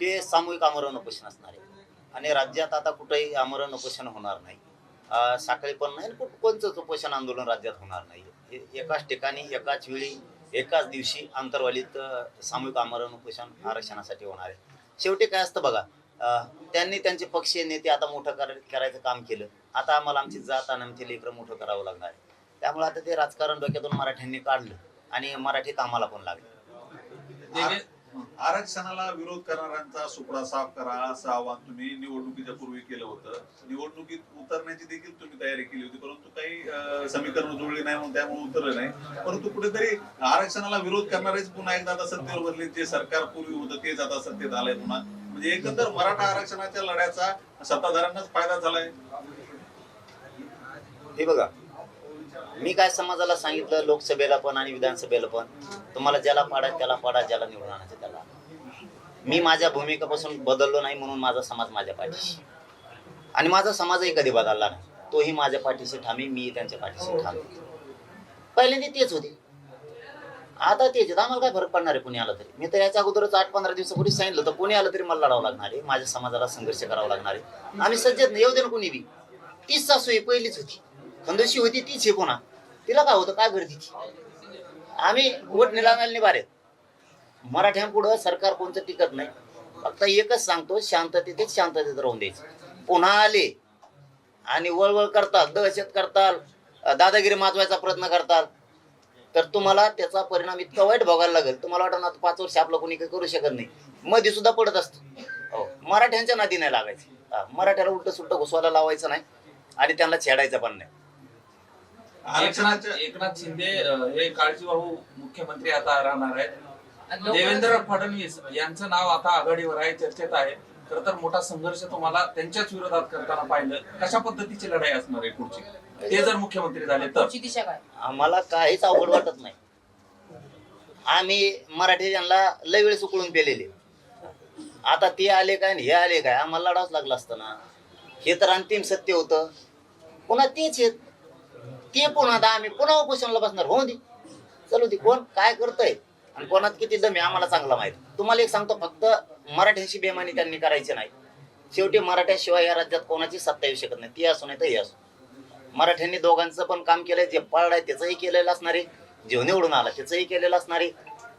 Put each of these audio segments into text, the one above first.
हे सामूहिक आमरण उपोषण असणार आहे. आणि राज्यात आता कुठेही आमरण उपोषण होणार नाही. साखळी पण नाही कुठं कोणतंच उपोषण आंदोलन राज्यात होणार नाही. हे एकाच ठिकाणी एकाच वेळी एकाच दिवशी आंतरवालीत सामूहिक आमरण उपोषण आरक्षणासाठी होणार आहे. शेवटी काय असतं बघा त्यांनी त्यांचे पक्षीय नेते आता मोठं कर- करायचं काम केलं. आता आम्हाला आमची जात आणि आमचे लेकरं मोठं करावं लागणार आहे. त्यामुळे आता ते राजकारण डोक्यातून मराठ्यांनी काढलं आणि मराठी कामाला पण लागले. आरक्षणाला विरोध करणाऱ्यांचा सुपडा साफ करा असं आवाहन तुम्ही निवडणुकीच्या पूर्वी केलं होतं. निवडणुकीत उतरण्याची देखील तुम्ही तयारी केली होती परंतु काही समीकरण जुळली नाही म्हणून त्यामुळे उतरलं नाही. परंतु कुठेतरी आरक्षणाला विरोध करणारेच पुन्हा एकदा आता सत्तेवर बदले जे सरकार पूर्वी होतं तेच आता सत्तेत आलंय पुन्हा. म्हणजे एकंदर मराठा आरक्षणाच्या लढ्याचा सत्ताधाऱ्यांनाच फायदा झालाय. हे बघा मी काय समाजाला सांगितलं लोकसभेला पण आणि विधानसभेला पण तुम्हाला ज्याला पाडा त्याला पाडा ज्याला निवडून आणायचं त्याला. मी माझ्या भूमिकेपासून बदललो नाही म्हणून माझा समाज माझ्या पाठीशी आणि माझा समाजही कधी बदलला नाही. तोही माझ्या पाठीशी ठामी मी त्यांच्या पाठीशी ठामी पहिल्यांदा तेच होते. आता तेच आम्हाला काय फरक पडणार आहे? पुणे आलं तरी. मी तर याच्या अगोदरच आठ पंधरा दिवसापूर्वी सांगितलं तर पुणे आलं तरी मला लढावं लागणार आहे. माझ्या समाजाला संघर्ष करावा लागणार आहे. आम्ही सज्जत नाही येऊ दे ना कुणी बी. तीच सासू आहे पहिलीच होती. खंदशी होती तीच आहे कोणा? तिला काय होतं? काय करते आम्ही वोट निलावायला बारे मराठ्यांपुढं सरकार कोणतं टिकत नाही. फक्त एकच सांगतो शांततेतच शांततेत राहून द्यायचं. पुन्हा आले आणि वळवळ करतात दहशत करताल दादागिरी माजवायचा प्रयत्न करताल. तर तुम्हाला त्याचा परिणाम इतका वाईट भोगायला लागेल. तुम्हाला वाटणार आता पाच वर्ष आपलं कोणी काही करू शकत नाही. मध्ये सुद्धा पडत असतं. हो. मराठ्यांच्या नादी नाही लागायचं. मराठ्याला उलट सुलट घुसवायला लावायचं नाही आणि त्यांना छेडायचं पण नाही. एकनाथ शिंदे हे काळजीवाहू मुख्यमंत्री आता राहणार आहेत. देवेंद्र फडणवीस यांचं नाव आता आघाडीवर आहे चर्चेत आहे. खर तर मोठा संघर्ष तुम्हाला त्यांच्याच विरोधात करताना पाहिलं. कशा पद्धतीची लढाई असणार आहे पुढची? ते जर मुख्यमंत्री झाले तर. दिशा काय? आम्हाला काहीच अवघड वाटत नाही. आम्ही मराठी यांना लय वेळेस उकळून पेलेले. आता ते आले काय आणि हे आले काय? आम्हाला लढावंच लागलं असतं ना. हे तर अंतिम सत्य होतं. पुन्हा तेच आहेत. ते पुन्हा आता आम्ही पुन्हा उपोषणाला बसणार. हो दे. चलू दे. कोण काय करतोय? आणि कोणात किती दम आहे आम्हाला चांगला माहीत. तुम्हाला एक सांगतो फक्त मराठ्यांशी बेमानी त्यांनी करायची नाही. शेवटी मराठ्याशिवाय या राज्यात कोणाची सत्ता येऊ शकत नाही. ती असो नाही तर ही असो. मराठ्यांनी दोघांचं पण काम केलंय. जे पळलाय त्याचंही केलेलं असणारे जीव जेव निवडून आला त्याचंही केलेलं असणारे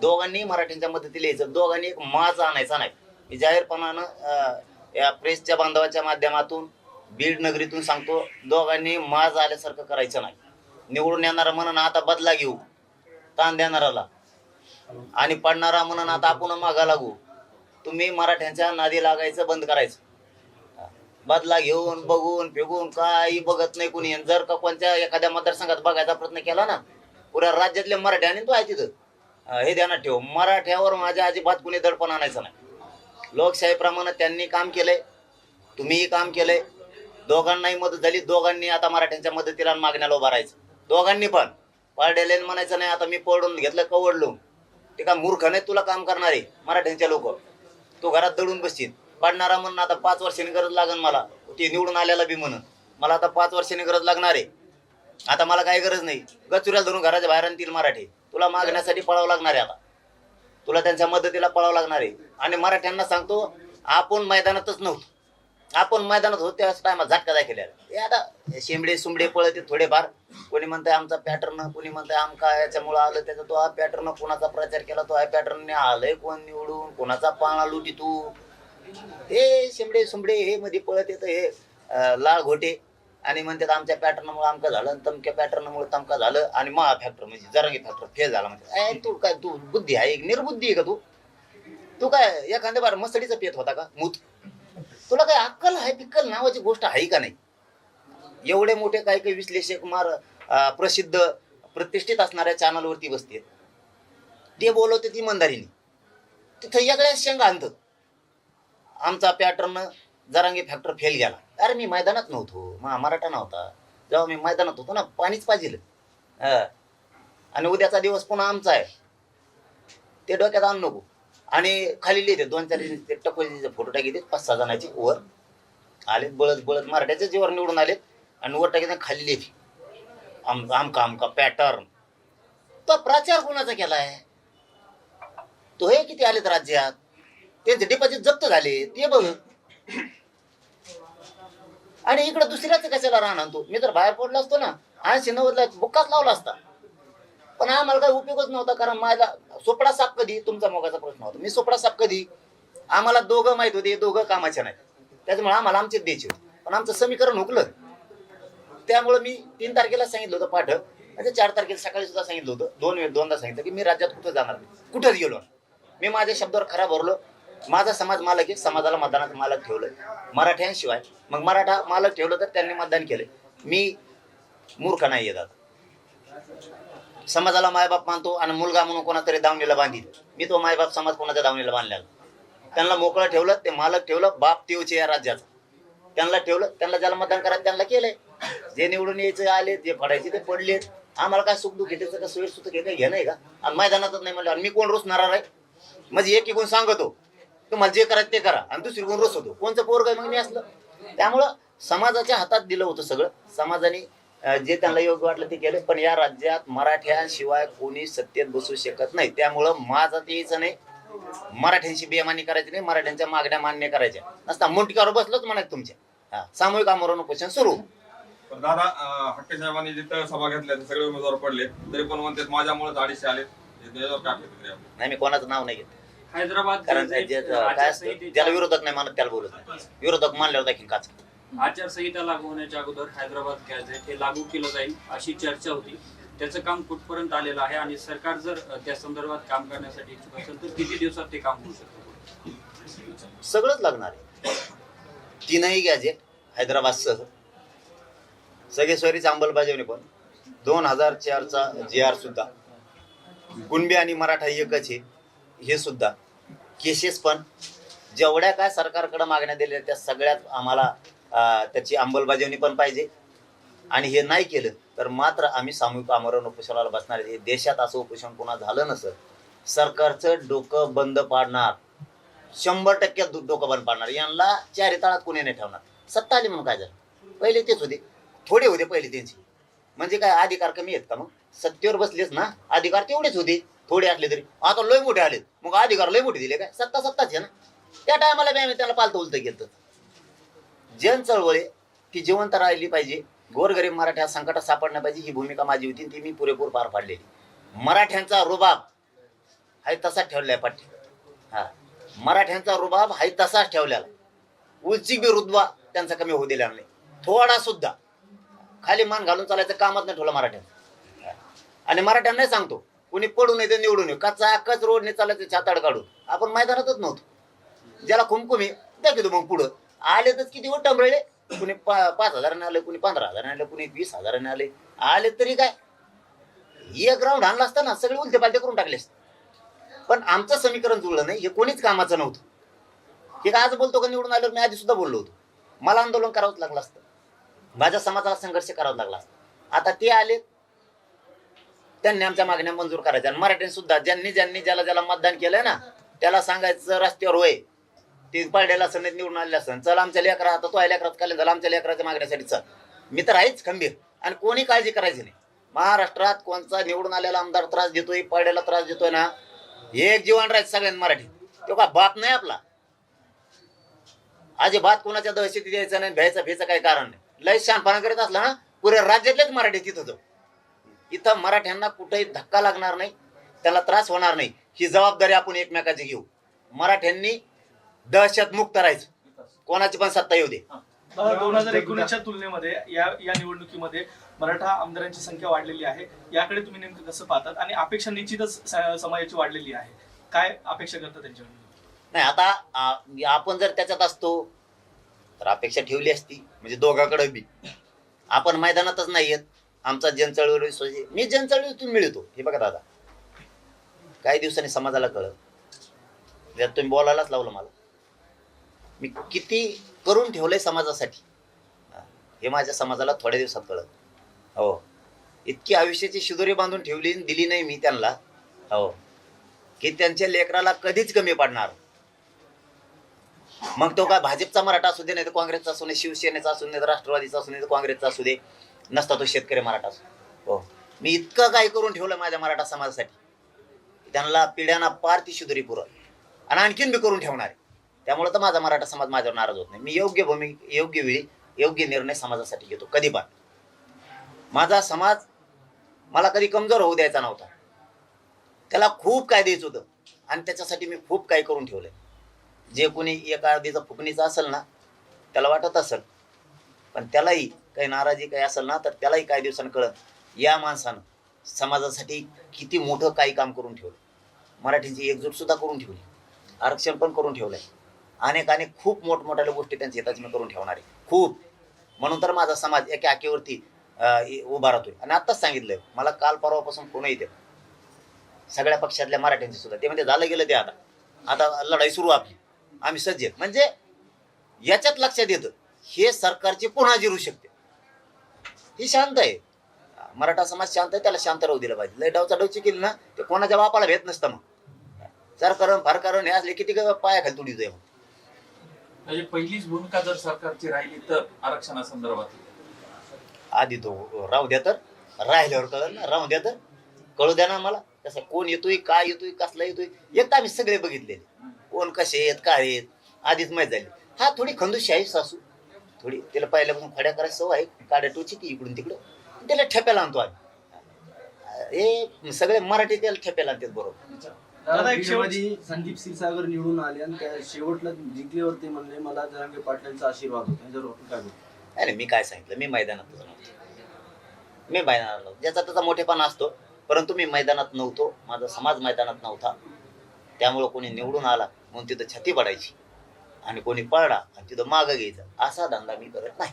दोघांनी मराठ्यांच्या मदतीला यायचं. दोघांनी एक माज आणायचा नाही. मी जाहीरपणानं या प्रेसच्या बांधवाच्या माध्यमातून बीड नगरीतून सांगतो दोघांनी माज आल्यासारखं करायचं नाही. निवडून येणारा म्हणून आता बदला घेऊ ताण देणाराला आणि पडणारा म्हणून आता आपण मागा लागू. तुम्ही मराठ्यांच्या नादी लागायचं बंद करायचं. बदला घेऊन बघून फेगून काही बघत नाही कुणी. जर का कोणत्या एखाद्या मतदारसंघात बघायचा प्रयत्न केला ना पुऱ्या राज्यातले मराठ्याने तो आहे तिथं. हे ध्यानात ठेव. मराठ्यावर माझ्या अजिबात कुणी दडपण आणायचं नाही. लोकशाहीप्रमाणे त्यांनी काम केलंय तुम्हीही काम केलंय. दोघांनाही मदत झाली. दोघांनी आता मराठ्यांच्या मदतीला आणि मागण्याला उभा राहायचं. दोघांनी पण. पारडेले म्हणायचं नाही आता मी पडून घेतलं कवडलो. ते का मूर्ख नाही तुला काम करणारे मराठ्यांच्या लोक. तू घरात दडून बसशील. पडणारा म्हणून आता पाच वर्षांनी गरज लागन मला. ते निवडून आलेला बी म्हणून. मला आता पाच वर्षांनी गरज लागणार आहे. आता मला काही गरज नाही. गचुऱ्याला धरून घराच्या बाहेर आणतील मराठी. तुला मागण्यासाठी पळावं लागणार आहे आता. तुला त्यांच्या मदतीला पळावं लागणार आहे. आणि मराठ्यांना सांगतो आपण मैदानातच नव्हतो. आपण मैदानात होतो त्याच टायमा झटका दाखवल्या हे आता शेंबडे सुंबडे पळते थोडेफार. कोणी म्हणतंय आमचा पॅटर्न कोणी म्हणतंय आमका याच्यामुळं आलं त्याचा तो हा पॅटर्न कोणाचा प्रचार केला तो हा पॅटर्नने आलंय कोण निवडून कोणाचा पाळणा लुटी तू? हे शेंबडे सुंबडे हे मध्ये पळत येतं हे लाळ लाल घोटे. आणि म्हणतात आमच्या पॅटर्नमुळे आमका झालं आणि तमक्या पॅटर्नमुळे तमका झालं आणि महा फॅक्टर म्हणजे जरांगी फॅक्टर फेल झाला म्हणजे. तू काय तू बुद्धी आहे एक निर्बुद्धी आहे का तू? तू काय एखाद्या बार मसडीचा पेत होता का? मूत? तुला काय अक्कल आहे पिक्कल नावाची गोष्ट आहे का नाही? एवढे मोठे काही काही विश्लेषक मार प्रसिद्ध प्रतिष्ठित असणाऱ्या चॅनलवरती बसते. ते बोलवते ती मंदारीने तिथं वेगळ्या शेंगा आणतात आमचा पॅटर्न जरांगी फॅक्टर फेल गेला. अरे मी मैदानात नव्हतो मा मराठा नव्हता. जेव्हा मी मैदानात होतो ना पाणीच पाहिजे आणि उद्याचा दिवस पुन्हा आमचा आहे. ते डोक्यात आणू नको. आणि खाली लिहिते दोन चार ते टकोजीचे फोटो टाकीते पाच सहा जणांचे वर आले बळत बळत मराठ्याच्या जीवर निवडून आलेत आणि वर टाकी खाली लिहिते. आम आमका आमका पॅटर्न तो प्रचार कोणाचा केलाय? तो हे किती आलेत राज्यात? त्यांचे डिपॉझिट जप्त झाले ते बघ. आणि इकडे दुसऱ्याच कशाला राहणार तो? मी तर बाहेर पडलो असतो ना. ऐंशी नव्वदला बुक्काच लावला असता. पण आम्हाला काही उपयोगच नव्हता कारण माझा सोपडा साप कधी? तुमचा मोगाचा प्रश्न होता. मी सोपडा साप कधी? आम्हाला दोघं माहीत होते दोघं कामाचे नाही त्याच्यामुळे आम्हाला आमचे द्यायचे होते. पण आमचं समीकरण हुकलं. त्यामुळे मी तीन तारखेला सांगितलं होतं पाठ म्हणजे चार तारखेला सकाळी सुद्धा सांगितलं होतं. दोन वेळ दोनदा सांगितलं की मी राज्यात कुठं जाणार नाही? कुठंच गेलो मी माझ्या शब्दावर खरा भरलो माझा समाज मालक आहे. समाजाला मतदानात मालक ठेवलं मराठ्यांशिवाय. मग मराठा मालक ठेवलं तर त्यांनी मतदान केलं मी मूर्ख नाही येतात समाजाला मायबाप मानतो आणि मुलगा म्हणून कोणातरी दावणीला बांधित. मी तो मायबाप समाज कोणाच्या दावणीला बांधलेला? त्यांना मोकळं ठेवलं ते मालक ठेवलं बाप तेवचे या राज्याचा. त्यांना ठेवलं त्यांना ज्याला मतदान करायचं त्यांना केलंय. जे निवडून यायचे आले जे पडायचे ते पडलेत. आम्हाला काय सुख दुःख घेण्याचं का सोयी सुख घेणं घे नाही का? आणि मैदानातच नाही म्हणलं. आणि मी कोण रोसणार आहे? म्हणजे एक कोण सांगतो. तुम्हाला जे करायचं ते करा. आणि दुसरी कोण रोस होतो कोणचं पोरग मग मी असलं. त्यामुळं समाजाच्या हातात दिलं होतं सगळं. समाजाने जे त्यांना योग्य वाटलं ते केलं. पण या राज्यात मराठ्यांशिवाय कोणी सत्तेत बसू शकत नाही. त्यामुळं माझं ते यायचं नाही. मराठ्यांशी बेमानी करायची नाही. मराठ्यांच्या मागण्या मान्य करायच्या. नसता मुंटकावर बसलोच म्हणायचं तुमच्या. सामूहिक आमरण उपोषण सुरू. पण दादा हट्टे साहेबांनी जिथं सभा घेतल्या ते सगळे उमेदवार पडले. तरी पण म्हणतात माझ्यामुळे अडीचशे आले? नाही मी कोणाचं नाव नाही घेत. हैदराबाद कारण ज्याला विरोधक नाही मानत त्याला बोलत नाही. विरोधक मानल्यावर देखील काच. आचारसंहिता लागू होण्याच्या अगोदर हैदराबाद गॅझेट हे लागू केलं जाईल अशी चर्चा होती. त्याचं काम कुठपर्यंत आलेलं आहे आणि सरकार जर त्या संदर्भात काम करण्यासाठी इच्छुक असेल तर किती दिवसात ते काम होऊ शकतं? सगळंच लागणार आहे. तीनही गॅझेट हैदराबादसह. सगळे अंमलबजावणी पण. दोन हजार चारचा जी आर सुद्धा. कुणबी आणि मराठा एकच आहे. हे सुद्धा. केसेस पण. जेवढ्या काय सरकारकडे मागण्या दिल्या त्या सगळ्यात आम्हाला त्याची अंमलबजावणी पण पाहिजे. आणि हे नाही केलं तर मात्र आम्ही सामूहिक आमरण उपोषणाला बसणार हे देशात असं उपोषण पुन्हा झालं नसं सरकारचं डोकं बंद पाडणार. शंभर टक्के डोकं बंद पाडणार. यांना चारी ताळात कोणी नाही ठेवणार. सत्ता आली म्हणून काय झालं? पहिले तेच होते. थोडे होते पहिले त्यांचे. म्हणजे काय अधिकार कमी आहेत का मग? सत्तेवर बसलेच ना. अधिकार तेवढेच होते. थोडे असले तरी. आता लय मोठे आलेत. मग अधिकार लय मोठे दिले काय? सत्ता सत्ताच आहे ना. त्या टायमाला बी आम्ही त्याला पालतं उलतं गेलं जन चळवळी ती जिवंत राहिली पाहिजे. गोरगरीब मराठ्या संकटात सापडण्या पाहिजे. ही भूमिका माझी होती. ती मी पुरेपूर पार पाडलेली. मराठ्यांचा रुबाब हाय तसाच ठेवलाय पाठी हा. मराठ्यांचा रुबाब हाय तसाच ठेवलेला. उंची बी रुतबा त्यांचा कमी होऊ दिला नाही. थोडा सुद्धा. खाली मान घालून चालायचं कामच नाही ठेवलं मराठ्यांना. आणि मराठ्यांनाही सांगतो. कुणी पडू नये ते निवडून येऊ. कचा कच रोडने चालायचं छाताड काढून. आपण मैदानातच नव्हतो. ज्याला खुमखुमी देतो मग पुढं. आले तर किती वर टमरळे कुणी पा पाच हजाराने आले कुणी पंधरा हजाराने आले कुणी वीस हजाराने आले. आले तरी काय? एक राऊंड आणला असता ना सगळे उलटे पालटे करून टाकले असते पण आमचं समीकरण जुळलं नाही हे कोणीच कामाचं नव्हतं. हे काय आज बोलतो का निवडून आलो मी आधी सुद्धा बोललो होतो. मला आंदोलन करावंच लागलं असतं. माझ्या समाजाला संघर्ष करावा लागला असता. आता ते आले त्यांनी आमच्या मागण्या मंजूर करायच्या. आणि मराठ्यांनी सुद्धा ज्यांनी ज्यांनी ज्याला ज्याला मतदान केलंय ना त्याला सांगायचं रस्त्यावर होय. ते पाडलेला असं नाही निवडून आलेले असं चल आमच्या लेकरा आता तो लेकरात काले झाला आमच्या लेकराच्या मागण्यासाठी चल. मी तर आहेच खंबीर. आणि कोणी काळजी करायची नाही. महाराष्ट्रात कोणचा निवडून आलेला आमदार त्रास देतोय पाड्याला त्रास देतोय ना एक जीवन राहायचं सगळ्यांना मराठी. तो का बाप नाही आपला? अजिबात कोणाच्या दहशती द्यायचं नाही भ्यायचं भ्यायचं काही कारण नाही. लय शानपणा करीत असला ना पुऱ्या राज्यातलेच मराठी तिथं तो इथं मराठ्यांना कुठेही धक्का लागणार नाही त्याला त्रास होणार नाही. ही जबाबदारी आपण एकमेकाची घेऊ. मराठ्यांनी दहशत मुक्त राहायचं. कोणाची पण सत्ता येऊ दे. दोन हजार एकोणीसच्या तुलनेमध्ये या या निवडणुकीमध्ये मराठा आमदारांची संख्या वाढलेली आहे. याकडे तुम्ही नेमकं कसं पाहतात? आणि अपेक्षा निश्चितच समाजाची वाढलेली आहे. काय अपेक्षा करता त्यांच्याकडून? नाही आता आपण जर त्याच्यात असतो तर अपेक्षा ठेवली असती. म्हणजे दोघाकडे बी. आपण मैदानातच नाही येत. आमचा जनचळवळी मी जनचळवळीतून मिळतो. हे बघा दादा. काही दिवसांनी समाजाला कळत त्यात तुम्ही बोलायलाच लावलं मला. मी किती करून ठेवलंय समाजासाठी? हे माझ्या समाजाला थोड्या दिवसात कळत हो. इतकी आयुष्याची शिदोरी बांधून ठेवली दिली नाही मी त्यांना. हो. की त्यांच्या लेकराला कधीच कमी पडणार. मग तो काय भाजपचा मराठा असू दे नाही तर काँग्रेसचा असू दे शिवसेनेचा असू दे तर राष्ट्रवादीचा असू दे काँग्रेसचा असू दे नसता तो शेतकरी मराठा असू हो. मी इतकं काय करून ठेवलं माझ्या मराठा समाजासाठी? त्यांना पिढ्यांना पार ती शिदोरी पुरल. आणि आणखीन बी करून ठेवणार आहे. त्यामुळे तर माझा मराठा समाज माझ्यावर नाराज होत नाही. मी योग्य भूमी योग्य वेळी योग्य निर्णय समाजासाठी घेतो कधी पण. माझा समाज मला कधी कमजोर होऊ द्यायचा नव्हता. त्याला खूप काय द्यायचं होतं आणि त्याच्यासाठी मी खूप काही करून ठेवलं जे कोणी एका अर्धीचा फुकणीचा असेल ना त्याला वाटत असेल पण त्यालाही काही नाराजी काही असेल ना तर त्यालाही काही दिवसांनी कळत या माणसानं समाजासाठी किती मोठं काही काम करून ठेवलं मराठीची एकजूट सुद्धा करून ठेवली. आरक्षण पण करून ठेवलंय. अनेक अनेक खूप मोठमोठ्या गोष्टी त्यांच्या हिताची मी करून ठेवणार आहे. खूप. म्हणून तर माझा समाज एका आकेवरती उभा राहतोय. आणि आत्ताच सांगितलंय मला काल परवापासून फोन येते सगळ्या पक्षातल्या मराठ्यांचे सुद्धा. ते म्हणजे झालं गेलं ते आता. आता लढाई सुरू आपली. आम्ही सज्ज म्हणजे याच्यात लक्षात येतं हे सरकारची पुन्हा जिरू शकते. ही शांत आहे. मराठा समाज शांत आहे त्याला शांत राहू दिलं पाहिजे. लय डावचा डवची केली ना ते कोणाच्या बापाला भेट नसतं मग. सरकारण फारकारण हे असले किती पायाखाली तुडी तुडीतोय मग. म्हणजे पहिलीच भूमिका जर सरकारची राहिली तर आरक्षणासंदर्भात. आधी तो राहू द्या तर. राहिल्यावर कळलं ना? राहू द्या तर. कळू द्या ना मला कसं कोण येतोय काय येतोय कसला येतोय? एक तर आम्ही सगळे बघितलेले. कोण कसे आहेत काय आहेत? आधीच माहीत झाली. हा थोडी खंदुशी आहे सासू. थोडी तिला पहिल्यापासून खड्या करायची सवय आहे. काड्या टोची ती इकडून तिकडं. त्याला ठेप्याला आणतो आम्ही. हे सगळे मराठी त्याला ठेप्याला आणतात बरोबर. दादा, एक मध्ये संदीप क्षीरसागर निवडून आले आणि त्या शेवटला जिंकल्यावरती म्हणले मला जरांगे पाटलांचा आशीर्वाद होता. आपण काय बोलतो अरे मी काय सांगितलं? मी मैदानात नव्हतो. मी मैदानात नव्हतो. ज्याचा त्याचा मोठेपणा असतो परंतु मी मैदानात नव्हतो. माझा समाज मैदानात नव्हता. त्यामुळं कोणी निवडून आला म्हणून तिथं छाती पडायची आणि कोणी पळला आणि तिथं मागं घ्यायचं. असा धंदा मी करत नाही.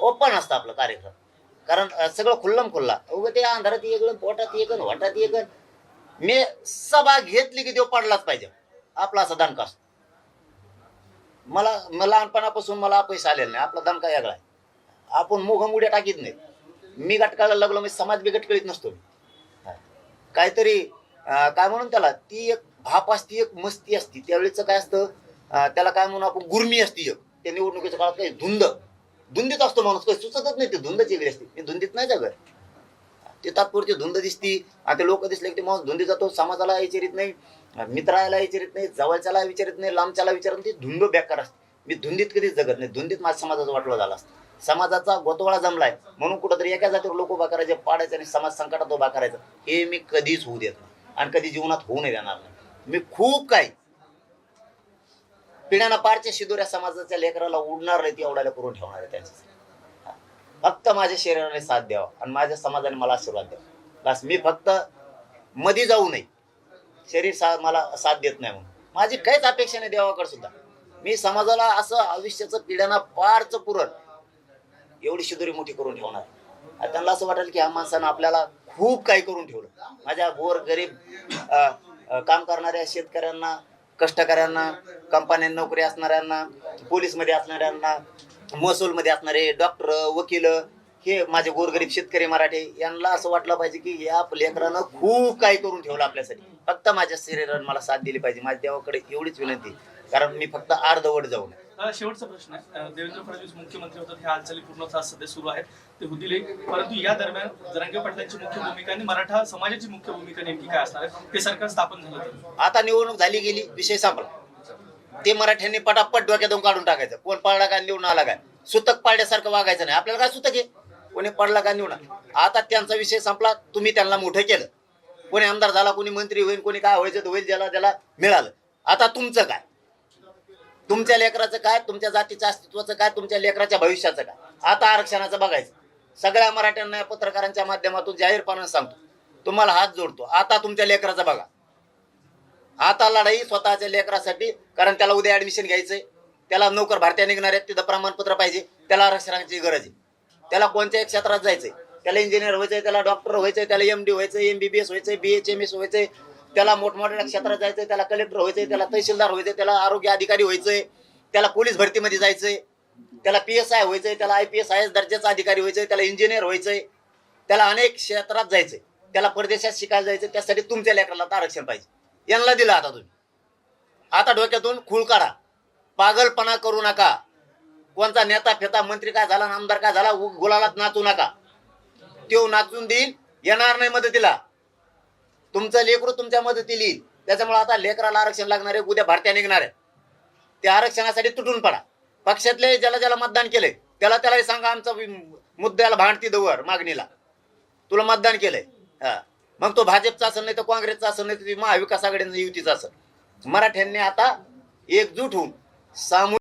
ओपन असतं आपलं कार्यक्रम. कारण अं, सगळं खुल्लम खुल्ला. उगं ते अंधारात येगळं पोटात येगन वाटात येगन मी सभा घेतली की तो पडलाच पाहिजे. आपला असा दणका असतो. मला मला लहानपणापासून मला पैसा आलेला नाही. आपला दणका वेगळा आहे. आपण मुघम उड्या टाकीत नाही मी गटकायला लागलो मी समाज बी गटकळीत नसतो काहीतरी काय म्हणून त्याला ती एक भाप असती एक मस्ती असती. त्यावेळेचं काय असतं त्याला काय म्हणून आपण गुर्मी असती एक. त्या निवडणुकीच्या काळात काही धुंद धुंदीत असतो माणूस. काही सुचतच नाही ते धुंदच वेगळी असते. मी धुंदीत नाही जगत. ते तात्पुरती धुंद दिसती. आणि ते लोक दिसले की ते माणूस धुंदी जातो समाजाला विचारित नाही मित्राला विचारित नाही जवळच्याला विचारित नाही लांबच्याला विचारत नाही ती धुंद बेकार असते. मी धुंदीत कधीच जगत नाही. धुंदीत माझ्या समाजाचा वाटलं झाला असतो. समाजाचा गोतवाळा जमलाय. म्हणून कुठंतरी एका जातीवर लोक उभा करायचे पाडायचे आणि समाज संकटात उभा करायचा. हे मी कधीच होऊ देत नाही. आणि कधी जीवनात होऊ नाही देणार नाही. मी खूप काही पिढ्याना पारच्या शिदोऱ्या समाजाच्या लेकराला उडणार नाही ती आवडायला करून ठेवणार आहे त्यांच्या फक्त माझ्या शरीराने साथ द्यावा आणि माझ्या समाजाने मला आशीर्वाद द्यावा. बस मी फक्त मधी जाऊ नये. शरीर सा मला साथ देत नाही म्हणून. माझी काहीच अपेक्षा नाही देवाकडे सुद्धा. मी समाजाला असं आयुष्याचं पिढ्यांना पारचं पुरण एवढी शिदोरी मोठी करून ठेवणार. त्यांना असं वाटेल की ह्या माणसानं आपल्याला खूप काही करून ठेवलं. माझ्या गोर गरीब काम करणाऱ्या शेतकऱ्यांना कष्टकऱ्यांना कंपन्या नोकरी असणाऱ्यांना पोलीसमध्ये असणाऱ्यांना महसूलमध्ये असणारे डॉक्टर वकील हे माझे गोरगरीब शेतकरी मराठे यांना असं वाटलं पाहिजे की या लेकरानं खूप काही करून ठेवलं आपल्यासाठी. फक्त माझ्या शरीरानं मला साथ दिली पाहिजे. माझ्या देवाकडे एवढीच विनंती. कारण मी फक्त अर्धवट जाऊ नये दादा, शेवटचा प्रश्न आहे. देवेंद्र फडणवीस मुख्यमंत्री होतात ह्या हालचाली पूर्णतः सध्या सुरू आहेत. ते होतील परंतु या दरम्यान जरांगे पाटलांची मुख्य भूमिका आणि मराठा समाजाची मुख्य भूमिका नेमकी काय असणार आहे? ते सरकार स्थापन झालं आता निवडणूक झाली गेली. विषय संपला. ते मराठ्यांनी पटापट डोक्यातून काढून टाकायचं. कोण पडला का निवडून आला काय? सुतक पाडल्यासारखं वागायचं नाही. आपल्याला काय सुतक आहे? कोणी पडला का निवडून आता त्यांचा विषय संपला तुम्ही त्यांना मोठं केलं. कोणी आमदार झाला कोणी मंत्री होईल कोणी काय व्हायचं होईल ज्याला त्याला मिळालं. आता तुमचं काय? तुमच्या लेकराचं काय? तुमच्या जातीच्या अस्तित्वाचं काय? तुमच्या लेकराच्या भविष्याचं काय? आता आरक्षणाचं बघायचं. सगळ्या मराठ्यांना या पत्रकारांच्या माध्यमातून जाहीरपणाने सांगतो. तुम्हाला हात जोडतो. आता तुमच्या लेकराचं बघा. आता लढाई स्वतःच्या लेकरासाठी कारण त्याला उद्या ऍडमिशन घ्यायचंय. त्याला नोकर भारतीय निघणार आहेत तिथं प्रमाणपत्र पाहिजे. त्याला आरक्षणाची गरज आहे. त्याला कोणत्याही क्षेत्रात जायचंय. त्याला इंजिनियर व्हायचंय त्याला डॉक्टर व्हायचंय त्याला एम डी व्हायचंय एम बी बी एस व्हायचंय बी एच एम एस व्हायचंय. त्याला मोठमोठ्या क्षेत्रात जायचंय त्याला कलेक्टर व्हायचंय त्याला तहसीलदार व्हायचंय त्याला आरोग्य अधिकारी व्हायचंय. त्याला पोलीस भरतीमध्ये जायचंय. त्याला पी एस आय व्हायचंय त्याला I P S I S दर्जाचा अधिकारी व्हायचंय त्याला इंजिनियर व्हायचंय. त्याला अनेक क्षेत्रात जायचंय. त्याला परदेशात शिकायला जायचं त्यासाठी तुमच्या लेकराला आरक्षण पाहिजे. यांना दिला आता तुम्ही. आता डोक्यातून खूळ काढा. पागलपणा करू नका. कोणता नेता फेता मंत्री काय झाला आमदार काय झाला गुलालात नाचू नका. तो नाचून देईल येणार नाही मदतीला. तुमचं लेकरू तुमच्या मदतीला येईल. त्याच्यामुळे आता लेकराला आरक्षण लागणार आहे उद्या भारत्या निघणार आहे. त्या आरक्षणासाठी तुटून पडा. पक्षातले ज्याला ज्याला मतदान केलंय त्याला त्यालाही सांगा आमचा मुद्द्याला भांडती दवर मागणीला. तुला मतदान केलंय. हा. मग तो भाजपचा असेल नाही तर काँग्रेसचा असेल नाही तर महाविकास आघाडीचा युतीचा असेल. मराठ्यांनी आता एकजूट होऊन सामूहिक